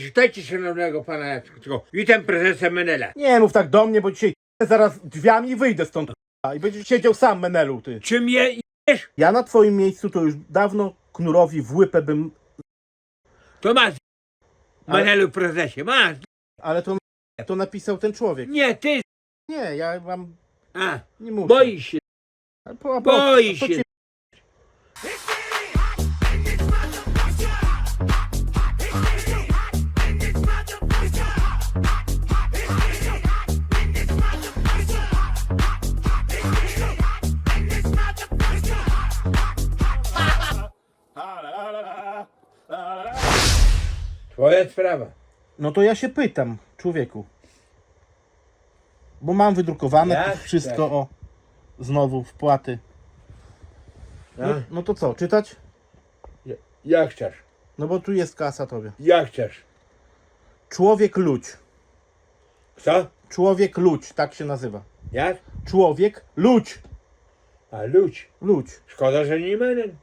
Witajcie szanownego pana Jacka. Witam prezesa Menela. Nie mów tak do mnie, bo dzisiaj zaraz drzwiami wyjdę stąd k***a, i będziesz siedział sam Menelu ty. Czym je jesz? Ja na twoim miejscu to już dawno knurowi w łypę bym, To masz. Ale- Menelu prezesie, masz. ale to, to napisał ten człowiek. Nie, ty. Nie, ja mam, A, nie muszę. boisz się. A po- a po- Boi to się. Twoja sprawa. No to ja się pytam, człowieku. Bo mam wydrukowane to wszystko, chcesz. o, znowu wpłaty. No, A? no to co, czytać? Jak chcesz? No bo tu jest kasa tobie. Jak chcesz? Człowiek ludź. Kto? Człowiek ludź, tak się nazywa. Jak? Człowiek ludź. A ludź. Ludź. Szkoda, że nie Menel.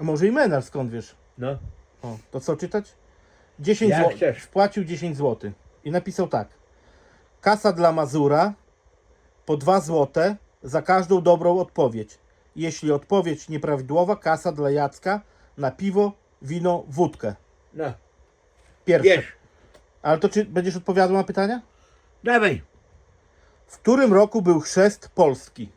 A może i Menel, skąd wiesz? No. O, to co czytać? 10 Jak zł. chcesz. Wpłacił 10 zł. I napisał tak. Kasa dla Mazura po 2 zł za każdą dobrą odpowiedź. Jeśli odpowiedź nieprawidłowa, kasa dla Jacka na piwo, wino, wódkę. No. Pierwsze. Wiesz. Ale to czy będziesz odpowiadał na pytania? Dawaj. W którym roku był chrzest Polski?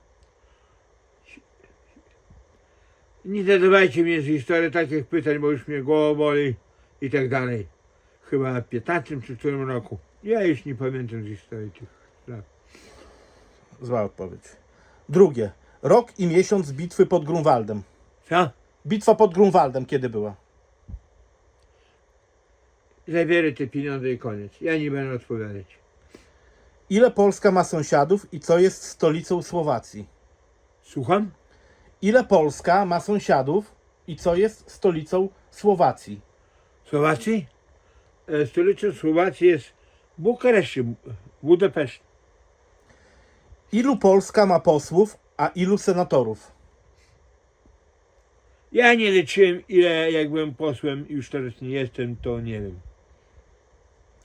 Nie zadawajcie mnie z historii takich pytań, bo już mnie głowa boli i tak dalej. Chyba w 15 czy którym roku. Ja już nie pamiętam z historii tych spraw. Zła odpowiedź. Drugie. Rok i miesiąc bitwy pod Grunwaldem. Co? Bitwa pod Grunwaldem kiedy była? Zabierę te pieniądze i koniec. Ja nie będę odpowiadać. Ile Polska ma sąsiadów i co jest stolicą Słowacji? Słucham? Ile Polska ma sąsiadów i co jest stolicą Słowacji? Słowacji? E, Stolicą Słowacji jest Bukareszcie, Bu- Budapeszt. Ilu Polska ma posłów, a ilu senatorów? Ja nie liczyłem ile jak byłem posłem, już teraz nie jestem, to nie wiem.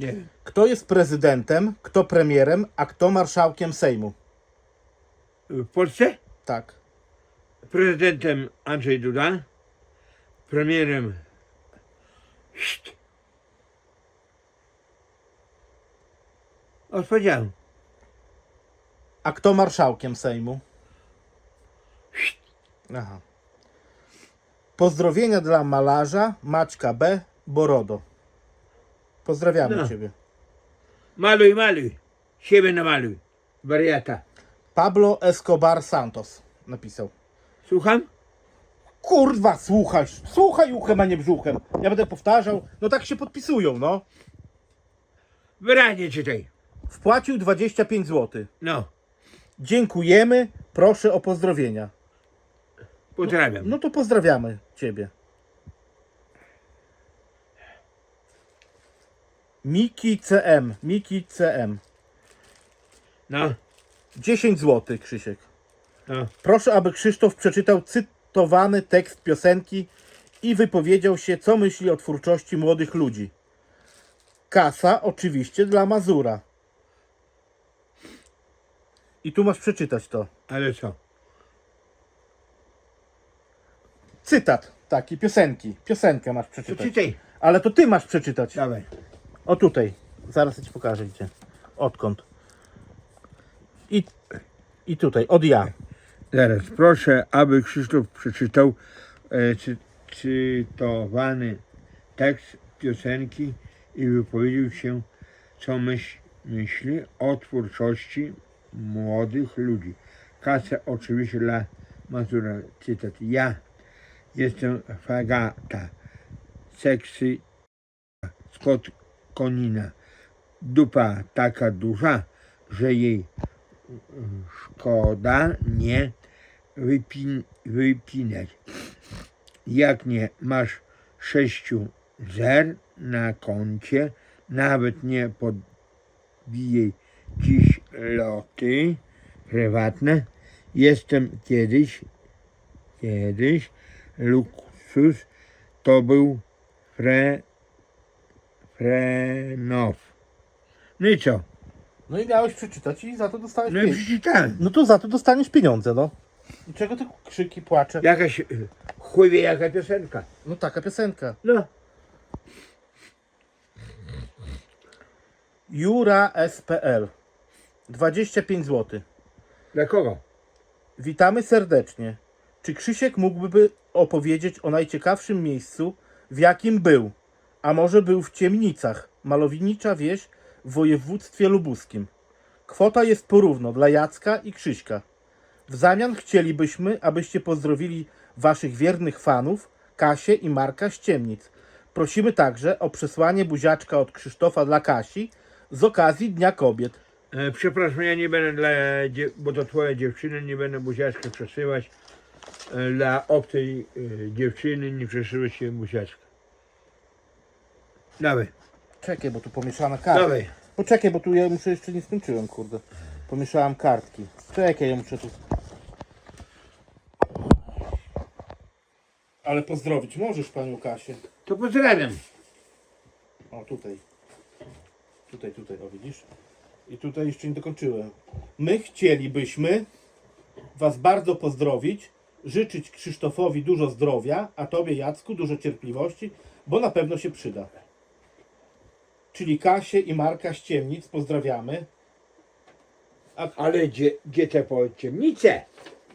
Nie wiem. Kto jest prezydentem, kto premierem, a kto marszałkiem Sejmu? W Polsce Tak. Prezydentem Andrzej Duda, premierem Szt. Odpowiedziałem. A kto marszałkiem Sejmu? Aha. Pozdrowienia dla malarza Maćka B. Borodo. Pozdrawiamy No. Ciebie. Maluj, maluj. Siebie namaluj. Wariata. Pablo Escobar Santos napisał. Słucham? Kurwa, słuchaj, słuchaj uchem, a nie brzuchem. Ja będę powtarzał. No tak się podpisują, no. Wyraźnie czytaj. Wpłacił 25 zł. No, Dziękujemy, proszę o pozdrowienia. pozdrawiam. No to pozdrawiamy Ciebie. Miki CM, Miki CM. No, 10 zł, Krzysiek. Proszę, aby Krzysztof przeczytał cytowany tekst piosenki i wypowiedział się, co myśli o twórczości młodych ludzi. Kasa oczywiście dla Mazura. I tu masz przeczytać to. Ale co? Cytat taki, piosenki. Piosenkę masz przeczytać. czytaj. Ale to ty masz przeczytać. Dawaj. O tutaj. Zaraz ja ci pokażę gdzie. Odkąd. I, I tutaj, od ja. Zaraz, proszę, aby Krzysztof przeczytał e, cy, cytowany tekst piosenki i wypowiedział się, co myśl, myśli o twórczości młodych ludzi. Kasa oczywiście dla Mazura, cytat. Ja jestem fagata, seksy skot konina. Dupa taka duża, że jej szkoda nie wypin, wypinać. Jak nie masz sześciu zer na koncie, nawet nie podbijej dziś loty prywatne. Jestem kiedyś, kiedyś luksus to był fre, Frenow. No i co? No i miałeś przeczytać i za to dostałeś No i pieniądze. przeczytałem. No to za to dostaniesz pieniądze, no. I czego ty krzyki, płacze? Jakaś y, chuj wie jaka piosenka. No taka piosenka. No. Jura SPL. 25 zł. Dla kogo? Witamy serdecznie. Czy Krzysiek mógłby opowiedzieć o najciekawszym miejscu, w jakim był? A może był w Ciemnicach, malownicza wieś w województwie lubuskim. Kwota jest porówno dla Jacka i Krzyśka. W zamian chcielibyśmy, abyście pozdrowili waszych wiernych fanów, Kasię i Marka z Ciemnic. Prosimy także o przesłanie buziaczka od Krzysztofa dla Kasi z okazji Dnia Kobiet. E, przepraszam, ja nie będę dla, dzie- bo to twoja dziewczyna, nie będę buziaczka przesyłać. E, dla obcej e, dziewczyny nie przesyła się buziaczka. Dawaj, Czekaj, bo tu pomieszane karty. dawaj. Poczekaj, bo tu ja muszę jeszcze nie skończyłem, kurde. Pomieszałem kartki. Czekaj, ja muszę tu. Ale pozdrowić możesz panią Kasię. To pozdrawiam. O, tutaj. Tutaj, tutaj, o widzisz? I tutaj jeszcze nie dokończyłem. My chcielibyśmy Was bardzo pozdrowić, życzyć Krzysztofowi dużo zdrowia, a Tobie Jacku dużo cierpliwości, bo na pewno się przyda. Czyli Kasię i Marka z Ciemnic pozdrawiamy. Ale gdzie, gdzie te po ciemnice?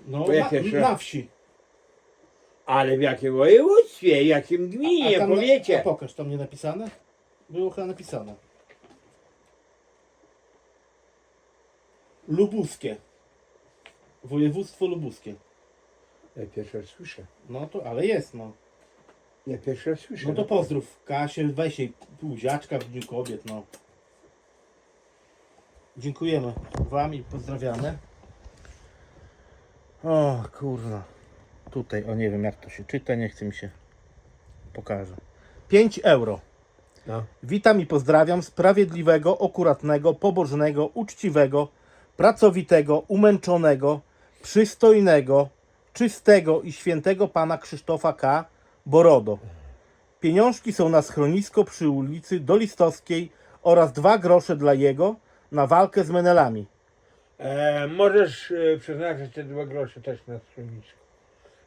No, Bo ja na, pierwszy na wsi. Ale w jakim województwie, jakim gminie, tam na- powiecie? A pokaż, tam nie napisane? Było chyba napisane. Lubuskie. Województwo lubuskie. Ja pierwszy raz słyszę. No to, ale jest, no. Ja pierwszy raz słyszę. No to pozdrów Kasię, weź jej buziaczka w Dniu Kobiet, no. Dziękujemy Wam i pozdrawiamy. O kurwa. Tutaj, o nie wiem jak to się czyta, nie chce mi się. Pokażę. 5 euro. No. Witam i pozdrawiam sprawiedliwego, akuratnego, pobożnego, uczciwego, pracowitego, umęczonego, przystojnego, czystego i świętego pana Krzysztofa K. Borodo. Pieniążki są na schronisko przy ulicy Dolistowskiej oraz dwa grosze dla jego na walkę z menelami. E, możesz e, przeznaczyć te dwa grosze też na schronisko.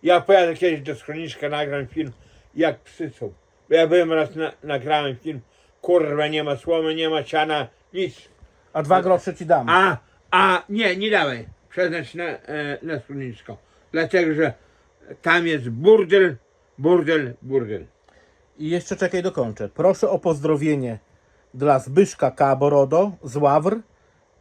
Ja pojadę kiedyś do schroniska, nagram film, jak psy są. Bo ja byłem raz, na, nagrałem film, kurwa, nie ma słomy, nie ma siana, nic. A dwa grosze ci dam. A, a, nie, nie dawaj, przeznacz na, e, na schronisko. Dlatego, że tam jest burdel, burdel, burdel. I jeszcze czekaj dokończę. Proszę o pozdrowienie dla Zbyszka K. Borodo z Ławr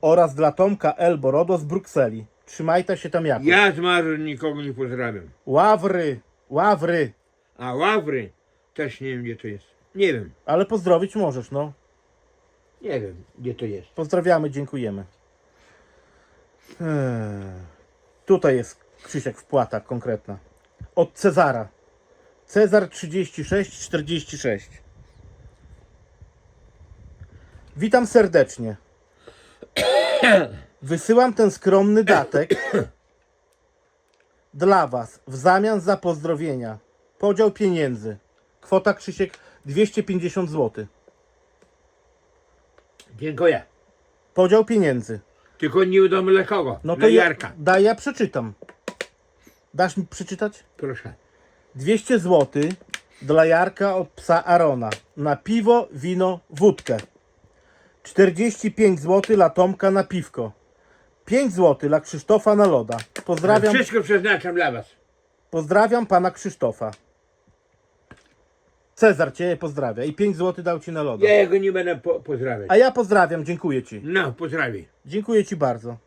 oraz dla Tomka L. Borodo z Brukseli. Trzymajcie się tam jakoś. Ja z nikogo nie pozdrawiam. Ławry, Ławry. A Ławry też nie wiem, gdzie to jest. Nie wiem, Ale pozdrowić możesz, no. nie wiem, gdzie to jest. Pozdrawiamy, dziękujemy. Eee. Tutaj jest Krzysiek wpłata konkretna. Od Cezara. Cezar 3646. Witam serdecznie. Wysyłam ten skromny datek dla Was w zamian za pozdrowienia. Podział pieniędzy. Kwota Krzysiek 250 zł. Dziękuję. Podział pieniędzy. Tylko nie wiadomo dla kogo. No dla to ja, Jarka. daj, ja przeczytam. Dasz mi przeczytać? Proszę. 200 zł dla Jarka od psa Arona na piwo, wino, wódkę. 45 zł dla Tomka na piwko. 5 zł dla Krzysztofa na loda. Pozdrawiam, Wszystko przeznaczam dla was. pozdrawiam pana Krzysztofa. Cezar cię pozdrawia i 5 zł dał ci na loda. Ja jego nie będę po pozdrawiać. A ja pozdrawiam, dziękuję ci. No, pozdrawiam. Dziękuję Ci bardzo.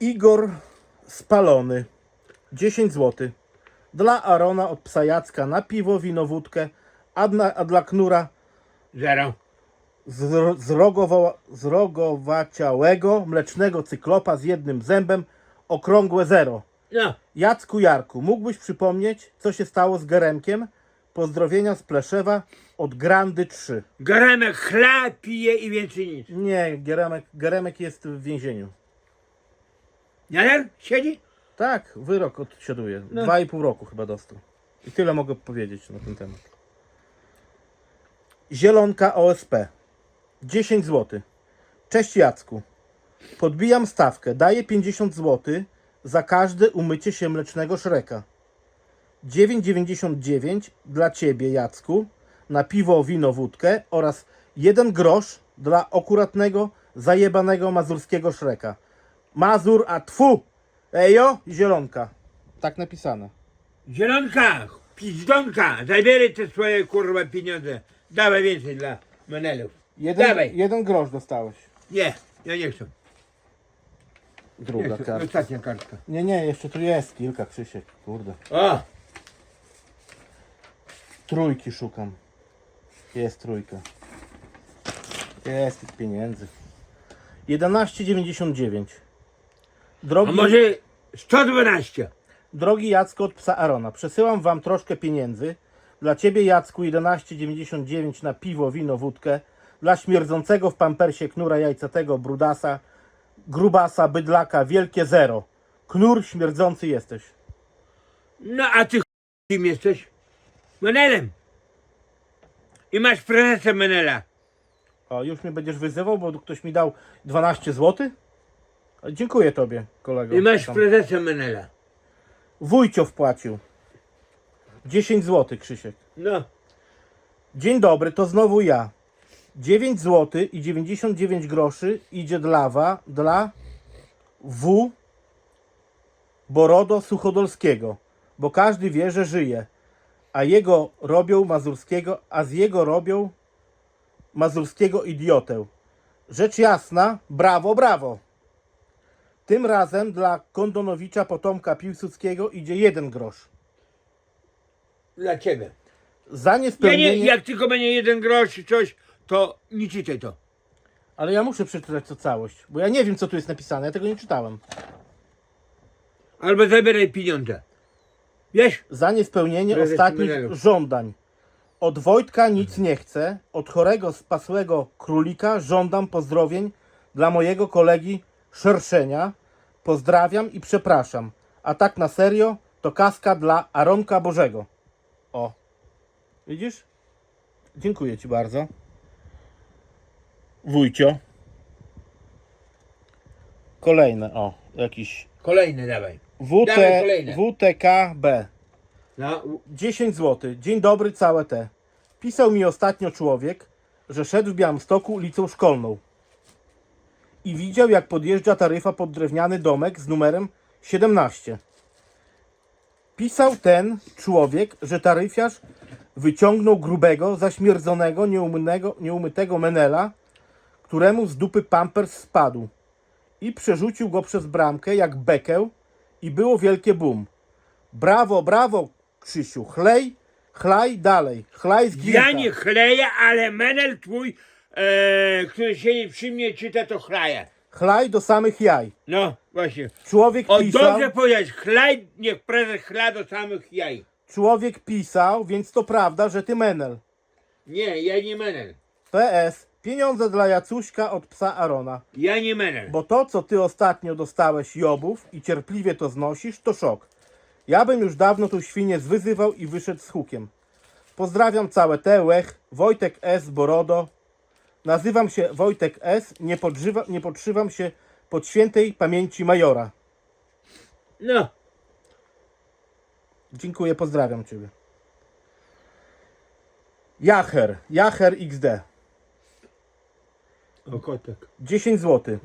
Igor Spalony. 10 zł. Dla Arona od psa Jacka na piwo, wino, wódkę, a dla, a dla Knura Zero. Zro- zrogowa, zrogowaciałego mlecznego cyklopa z jednym zębem, okrągłe zero. No, Jacku Jarku, mógłbyś przypomnieć, co się stało z Geremkiem? Pozdrowienia z Pleszewa od Grandy 3. Garemek chla pije i więcej nic. Nie, Geremek, Geremek jest w więzieniu. Nadal siedzi? Tak, wyrok odsiaduje. No. Dwa i pół roku chyba dostał. I tyle mogę powiedzieć na ten temat. Zielonka OSP. 10 zł. Cześć Jacku. Podbijam stawkę. Daję 50 zł za każde umycie się mlecznego szreka. 9,99 dla Ciebie Jacku na piwo, wino, wódkę oraz 1 grosz dla akuratnego, zajebanego mazurskiego szreka. Mazur, a tfu! Ejo, zielonka. Tak napisane. Zielonka, pizdonka, zabieraj te swoje kurwa pieniądze. Dawaj więcej dla menelów. Jeden, Dawaj. jeden grosz dostałeś. Nie, ja nie chcę. Nie Druga chcę. karta. Ostatnia kartka. Nie, nie, jeszcze tu jest kilka, Krzysiek, kurde. O, Trójki szukam. Jest trójka. Jest tych pieniędzy. 11,99. a Drogi, może 112? drogi Jacku od psa Arona, przesyłam wam troszkę pieniędzy. Dla ciebie Jacku 11,99 na piwo, wino, wódkę. Dla śmierdzącego w pampersie knura jajcatego brudasa, grubasa, bydlaka, wielkie zero. Knur śmierdzący jesteś. No a ty ch- kim jesteś? Menelem. I masz prezesem Menela. O, już mnie będziesz wyzywał, bo ktoś mi dał 12 zł? Dziękuję tobie, kolego. I masz Tam. prezesem Menela. Wójcio wpłacił. 10 zł, Krzysiek. No, Dzień dobry, to znowu ja. 9 zł i 99 groszy idzie dla wa, dla W. Borodo Suchodolskiego, bo każdy wie, że żyje, a jego robią mazurskiego, a z jego robią mazurskiego idiotę. Rzecz jasna, brawo, brawo. Tym razem dla Kondonowicza potomka Piłsudskiego idzie jeden grosz. dla ciebie. Za Ja niespełnienie... nie, jak tylko będzie jeden grosz czy coś, to nie czytaj to. Ale ja muszę przeczytać to całość, bo ja nie wiem, co tu jest napisane, ja tego nie czytałem. Albo zabieraj pieniądze. Wiesz? Za niespełnienie Prezes ostatnich żądań. Od Wojtka nic nie chcę, od chorego spasłego królika żądam pozdrowień dla mojego kolegi Szerszenia. Pozdrawiam i przepraszam. A tak na serio, to kaska dla Aronka Bożego. O. Widzisz? Dziękuję Ci bardzo. Wójcio. Kolejne, o, jakiś Kolejny dawaj. WT, Dawaj kolejne. WTKB. No, u- 10 zł. Dzień dobry, całe te. Pisał mi ostatnio człowiek, że szedł w Białymstoku ulicą szkolną i widział, jak podjeżdża taryfa pod drewniany domek z numerem 17. Pisał ten człowiek, że taryfiarz wyciągnął grubego, zaśmierdzonego, nieumytego menela, któremu z dupy pampers spadł i przerzucił go przez bramkę jak bekę i było wielkie bum. Brawo, brawo, Krzysiu. Chlej, chlaj dalej. Chlaj z ja nie chleję, ale Menel twój, e, który siedzi przy mnie, czyta to chlaje. Chlaj do samych jaj. No, właśnie. Człowiek O, pisał, dobrze powiedziałeś, chlaj, niech prezes chla do samych jaj. człowiek pisał, więc to prawda, że ty menel. Nie, ja nie Menel. PS. Pieniądze dla Jacuśka od psa Arona. Ja nie Menel. Bo to, co ty ostatnio dostałeś Jobów i cierpliwie to znosisz, to szok. Ja bym już dawno tą świnię zwyzywał i wyszedł z hukiem. Pozdrawiam całe te łech, Wojtek S. Borodo. Nazywam się Wojtek S. Nie, podżywa, nie podszywam się pod świętej pamięci majora. No, Dziękuję, pozdrawiam Ciebie. Jacher, Jacher XD. O kotek. 10 zł.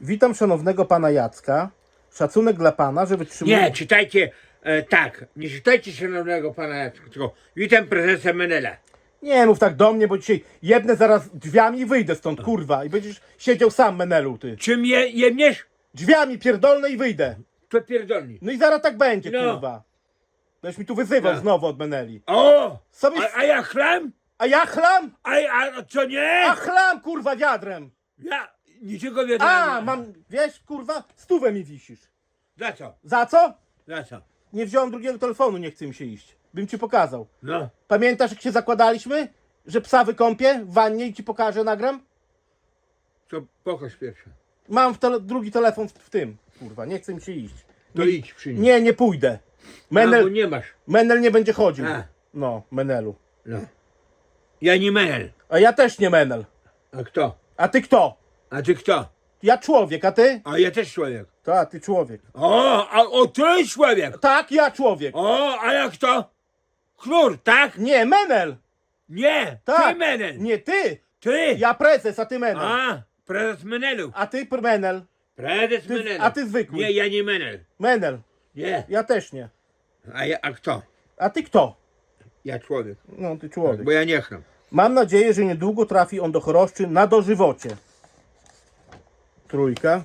Witam szanownego pana Jacka. Szacunek dla pana, że wytrzymuje. Nie, czytajcie e, tak, nie czytajcie szanownego pana Jacka, tylko witam prezesa Menela. Nie mów tak do mnie, bo dzisiaj jebnę zaraz drzwiami i wyjdę stąd, kurwa. I będziesz siedział sam, Menelu, ty. Czym je, jemniesz? Drzwiami pierdolne i wyjdę. To pierdolni. No i zaraz tak będzie, No. kurwa. Będziesz mi tu wyzywał No. znowu od Meneli. O! Sobie... A, a ja chlam? A ja chlam? A, a co nie? A chlam, kurwa, wiadrem. Ja niczego wiadomo. A, mam, wiesz, kurwa, stówę mi wisisz. Za co? Za co? Za co? Nie wziąłem drugiego telefonu, nie chce mi się iść. Bym ci pokazał. No. Pamiętasz, jak się zakładaliśmy? Że psa wykąpię w wannie i ci pokażę, nagram? To pokaż pierwsze. Mam w tele drugi telefon w, w tym. Kurwa, nie chce mi się iść. To nie, idź przy nim. nie, nie pójdę. Menel, nie masz. Menel nie będzie chodził. A. No, Menelu. No. Ja nie menel. A ja też nie menel. A kto? A ty kto? A ty kto? Ja człowiek, a ty? A ja też człowiek. Tak, ty człowiek. O, a o, ty człowiek. Tak, ja człowiek. O, a jak kto? Knur, tak? Nie, menel. Nie, Tak. ty menel. Nie ty. Ty. Ja prezes, a ty menel. A, prezes menelu. A ty pr- menel. Prezes Ty- menelu. a ty zwykły. Nie, ja nie menel. Menel. Nie. Ja też nie. A, ja, a kto? A ty kto? Ja człowiek. No, ty człowiek. Bo ja nie chnam. Mam nadzieję, że niedługo trafi on do choroszczy na dożywocie. Trójka.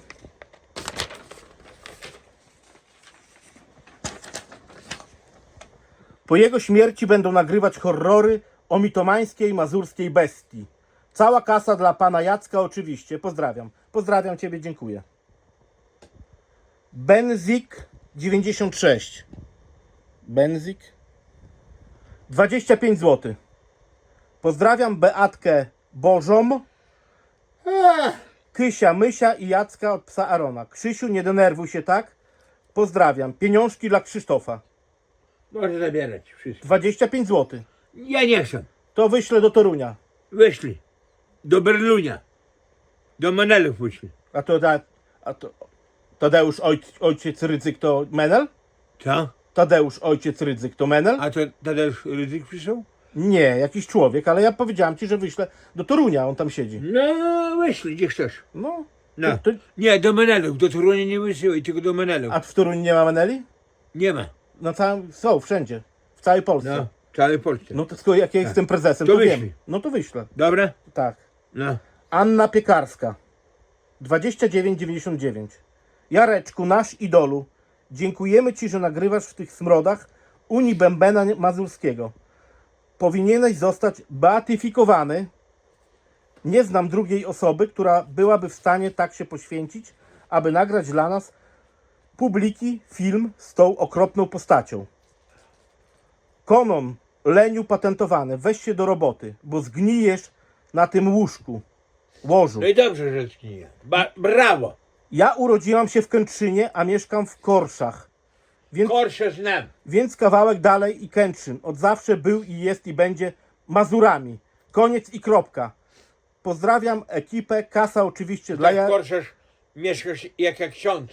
Po jego śmierci będą nagrywać horrory o mitomańskiej mazurskiej bestii. Cała kasa dla pana Jacka oczywiście. Pozdrawiam. Pozdrawiam ciebie, dziękuję. Benzik 96. Benzik 25 zł. Pozdrawiam Beatkę Bożą, Kysia Mysia i Jacka od psa Arona. Krzysiu, nie denerwuj się tak. Pozdrawiam. Pieniążki dla Krzysztofa. Może zabierać wszystko. 25 zł. Ja nie chcę. To wyślę do Torunia. Wyszli. Do Berlunia. Do menelów wyszli. A to, da, a to Tadeusz ojc, ojciec Rydzyk to Menel? Co? Tadeusz ojciec Rydzyk to Menel? A to Tadeusz Ryzyk przyszedł? Nie, jakiś człowiek, ale ja powiedziałem ci, że wyślę do Torunia, on tam siedzi. No, wyszli, gdzie chcesz. No. No. To, to, Nie, do menelów. Do Torunia nie wysyłaj, tylko do menelów. a w Toruniu nie ma Meneli? Nie ma. Na całym, są, wszędzie. W całej Polsce. No, w całej Polsce. No to skoro jak ja jestem prezesem, To to, wiem. No to wyślę. Dobra? Tak. No. Anna Piekarska 29,99 Jareczku, nasz idolu Dziękujemy Ci, że nagrywasz w tych smrodach Unii Bębena Mazurskiego Powinieneś zostać beatyfikowany Nie znam drugiej osoby, która byłaby w stanie tak się poświęcić Aby nagrać dla nas publiki film z tą okropną postacią Konon, leniu patentowany, weź się do roboty, bo zgnijesz na tym łóżku, łożu. No i dobrze, że zgnije. Ba brawo. Ja urodziłam się w Kętrzynie, a mieszkam w Korszach. Więc, Korsze znam. więc kawałek dalej i Kętrzyn. Od zawsze był i jest i będzie Mazurami. Koniec i kropka. Pozdrawiam ekipę. Kasa oczywiście dla, Tak ja... korszesz mieszkasz jak jak ksiądz.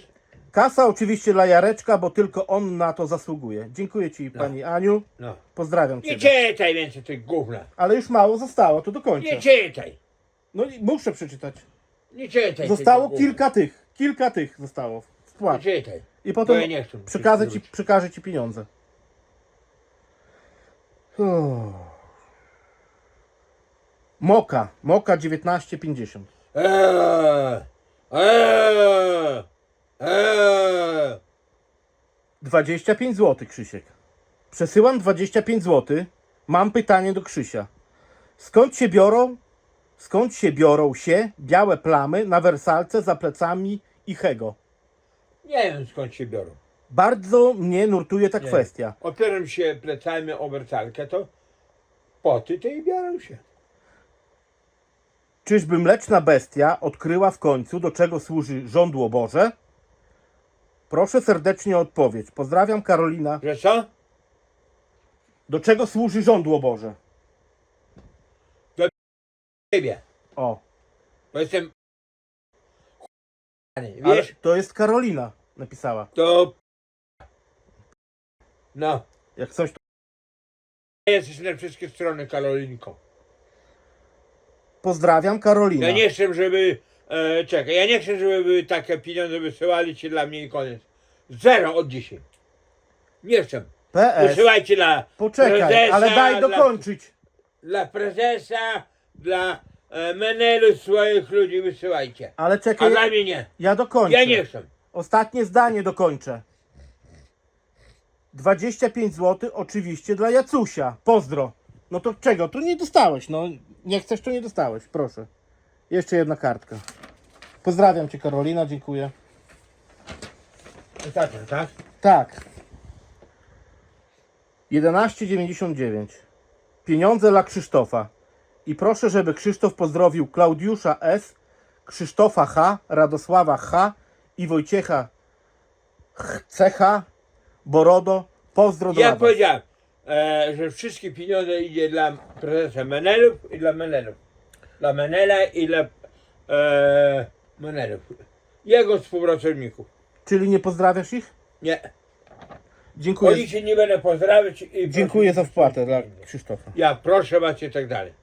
Kasa oczywiście dla Jareczka, bo tylko on na to zasługuje. Dziękuję Ci, pani Aniu. No. Pozdrawiam Nie Cię. czytaj więcej tych gówna. Ale już mało zostało, to dokończę. Nie czytaj. No i muszę przeczytać. Nie czytaj. Zostało tego gówna. kilka tych. Kilka tych zostało. Wpłat. czytaj. I potem Bo ja nie chcę. przekażę ci, przekażę ci pieniądze. Uff. Moka. Moka 19,50. Eee, eee, eee. 25 zł, Krzysiek. Przesyłam 25 zł. Mam pytanie do Krzysia. Skąd się biorą, skąd się biorą się białe plamy na wersalce za plecami Ichego? Nie wiem skąd się biorą. Bardzo mnie nurtuje ta Nie. kwestia. Opieram się plecami o wersalkę, to poty te i biorą się. Czyżby mleczna bestia odkryła w końcu, do czego służy żądło Boże? Proszę serdecznie o odpowiedź. Pozdrawiam Karolina. Że co? Do czego służy żądło Boże? Ciebie. O, Bo jestem ale wiesz, to jest Karolina napisała. to no, Jak coś to... jesteś na wszystkie strony Karolinką. Pozdrawiam Karolina. Ja nie chcę, żeby, e, czekaj, ja nie chcę, żeby takie pieniądze wysyłali ci dla mnie i koniec. Zero od dzisiaj. Nie chcę. PS. Wysyłajcie dla Poczekaj, prezesa, ale daj dla- dokończyć. Dla prezesa, dla e, menelu swoich ludzi wysyłajcie. Ale A czekaj, dla mnie nie. ja dokończę. Ja nie chcę. Ostatnie zdanie dokończę. 25 zł oczywiście dla Jacusia. Pozdro. No to czego? Tu nie dostałeś. No nie chcesz, to nie dostałeś. Proszę. Jeszcze jedna kartka. Pozdrawiam Cię Karolina, dziękuję. Tak, tak? Tak. 11,99. Pieniądze dla Krzysztofa. I proszę, żeby Krzysztof pozdrowił Klaudiusza S., Krzysztofa H., Radosława H. i Wojciecha CH, Borodo. Pozdro do Ja was. powiedziałem, e, że wszystkie pieniądze idzie dla prezesa Menelów i dla Menelów. Dla Menela i dla e, Menelów. Jego współpracowników. Czyli nie pozdrawiasz ich? Nie. Dziękuję. Oni się nie będę pozdrawiać i Dziękuję za wpłatę dla Krzysztofa. Ja proszę was i tak dalej.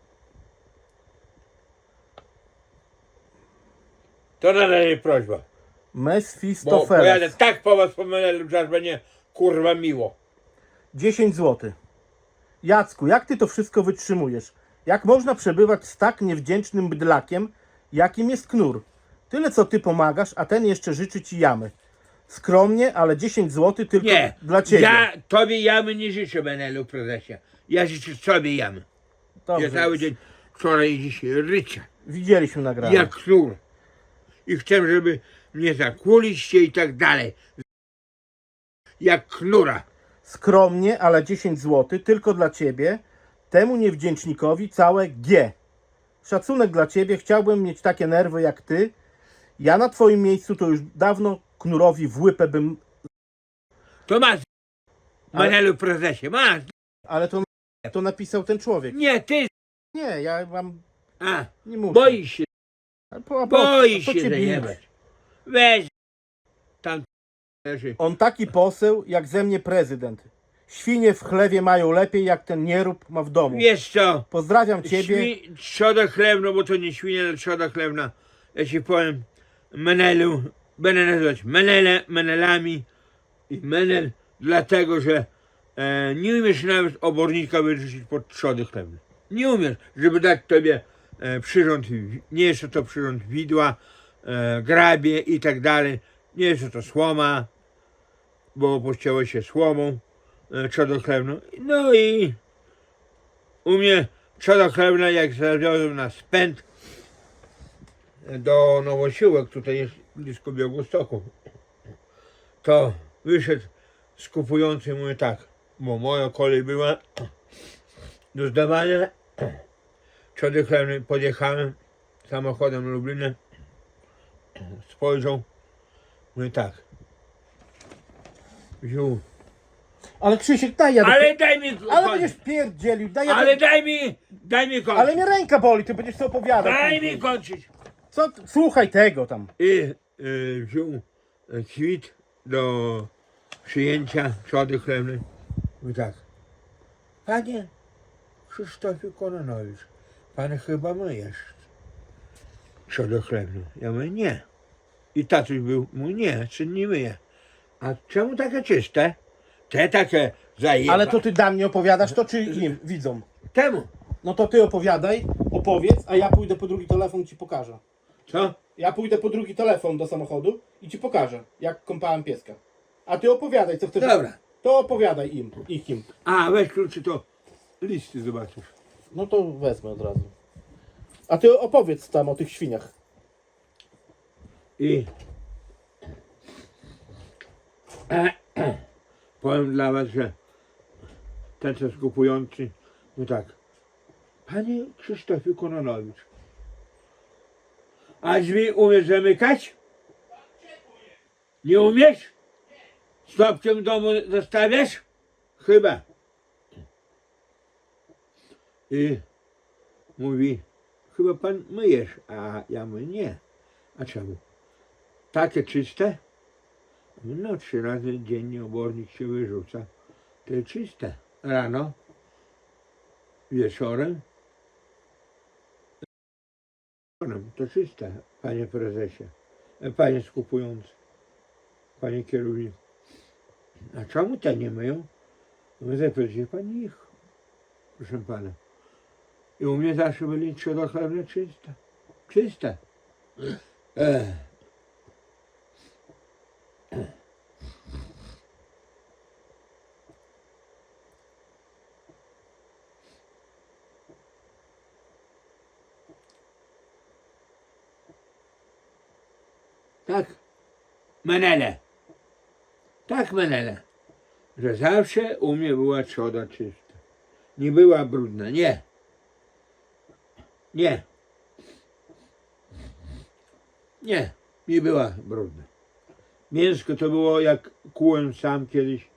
To na razie prośba. Bo pojadę Mefistofeles. tak po was po Menelu, że aż będzie kurwa miło. 10 zł. Jacku, jak ty to wszystko wytrzymujesz? Jak można przebywać z tak niewdzięcznym bydlakiem, jakim jest knur? Tyle co ty pomagasz, a ten jeszcze życzy ci jamy. Skromnie, ale 10 zł tylko Nie, dla ciebie. ja tobie jamy nie życzę Menelu prezesie. Ja życzę sobie jamy. Dobrze. Ja cały dzień wczoraj i dzisiaj rycia. Widzieliśmy nagranie. Jak knur. I chcę, żeby mnie zakłuliście i tak dalej. Jak knura. Skromnie, ale 10 zł tylko dla ciebie. Temu niewdzięcznikowi całe G. Szacunek dla ciebie, chciałbym mieć takie nerwy jak ty. Ja na twoim miejscu to już dawno knurowi w łypę bym. To masz. Ale- prezesie, masz. Ale to, to napisał ten człowiek. Nie, ty. Nie, ja wam A, nie muszę. boisz się. A po- a po- Boi po się ciebie zajebać. Weź. Tam leży. On taki poseł jak ze mnie prezydent. Świnie w chlewie mają lepiej jak ten nierób ma w domu. Wiesz co? Pozdrawiam ciebie. Świ- trzoda chlewna, bo to nie świnia, ale trzoda chlewna. Ja ci powiem, Menelu, będę nazywać Menele, Menelami i Menel, dlatego że e, nie umiesz nawet obornika wyrzucić pod trzody chlewne. Nie umiesz, żeby dać tobie przyrząd, wi- nie jest to przyrząd widła, e, grabie i tak dalej. Nie jest to słoma, bo pościęło się słomą e, trzodochlewną. No i u mnie trzoda chlewna, jak zawiozłem na spęd do Nowosiłek, tutaj jest blisko Białegostoku, to wyszedł skupujący mój tak, bo moja kolej była do zdawania trzody chlewnej, podjechałem samochodem Lublinem, spojrzał, mówię tak, wziął, Ale Krzysiek, daj ja. ale daj mi, ale będziesz pierdzielił. Daj ja. ale daj mi, daj mi kończyć. ale mnie ręka boli, ty będziesz co opowiadał. Daj mi kończyć. Co? Słuchaj tego tam. I y, wziął kwit do przyjęcia trzody chlewnej. Mówi tak. Panie Krzysztofie Kononowicz, pan chyba myjesz trzodę chlewną. Ja mówię, nie. I tatuś był, mówi, nie, syn nie myje. A czemu takie czyste? Te takie zajeba. Ale to ty da mnie opowiadasz to, czy im widzą? Temu. No to ty opowiadaj, opowiedz, a ja pójdę po drugi telefon i ci pokażę. Co? Ja pójdę po drugi telefon do samochodu i ci pokażę, jak kąpałem pieska. A ty opowiadaj, co chcesz. Dobra. To opowiadaj im, ich im. A, weź kluczy to listy zobaczysz. No to wezmę od razu. A ty opowiedz tam o tych świniach. I powiem dla was, że ten co kupujący, no tak, panie Krzysztofie Kononowicz, a drzwi umiesz zamykać? Nie umiesz? Stopkiem domu zostawiasz? Chyba. I mówi, chyba pan myjesz, a ja mówię, nie. A czemu? Takie czyste? No, trzy razy dziennie obornik się wyrzuca. To jest czyste. Rano, wieczorem. To czyste, panie prezesie. E, Panie skupujący. Panie kierowniku. A czemu te nie myją? No zapytajcie pani ich. Proszę pana. I u mnie zawsze byli trzodochlewne czyste. Czyste. Tak, Menele. Tak, Menele. Że zawsze u mnie była trzoda czysta. Nie była brudna, nie. Nie. Nie, nie była brudna. Mięsko to było jak kułem sam kiedyś,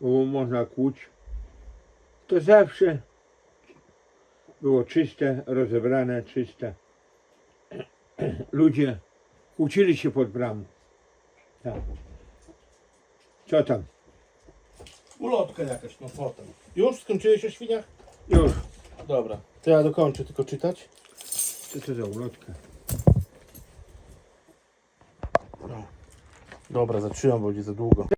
bo można kłuć. to zawsze było czyste, rozebrane, czyste. Ludzie kłócili się pod bramą. Tak. Co tam? Ulotka jakaś, no potem. Już skończyłeś o świniach? Już. Dobra. To ja dokończę tylko czytać. Co to za ulotka? Dobra, zatrzymam, bo będzie za długo.